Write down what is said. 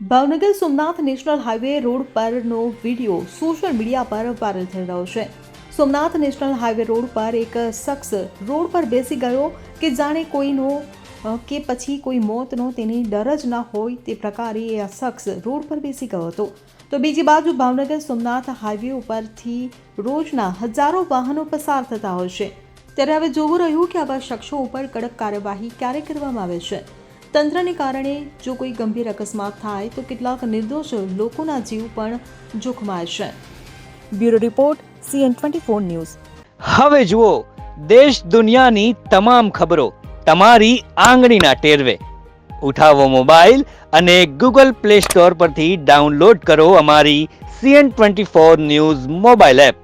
Bhavnagar Somnath national highway road પરનો video social media પર viral થઈ રહ્યો છે. સોમનાથ નેશનલ હાઈવે રોડ પર એક શખ્સ રોડ પર બેસી ગયો કે જાણે કોઈનો કે પછી કોઈ મોતનો તેની ડર જ ના હોય તે પ્રકારે આ શખ્સ રોડ પર બેસી ગયો હતો. તો બીજી બાજુ ભાવનગર સોમનાથ હાઈવે ઉપરથી રોજના હજારો વાહનો પસાર થતા હોય છે. ત્યારે હવે જોવું રહ્યું કે આવા શખ્સો ઉપર કડક કાર્યવાહી ક્યારે કરવામાં આવે છે. તંત્રને કારણે જો કોઈ ગંભીર અકસ્માત થાય તો કેટલાક નિર્દોષ લોકોના જીવ પણ જોખમાય છે. Bureau report, CN twenty four news. હવે જુઓ, દેશ દુનિયાની તમામ ખબરો તમારી આંગળીના ટેરવે. ઉઠાવો મોબાઈલ અને ગૂગલ પ્લે સ્ટોર પરથી ડાઉનલોડ કરો અમારી CN twenty four news mobile app.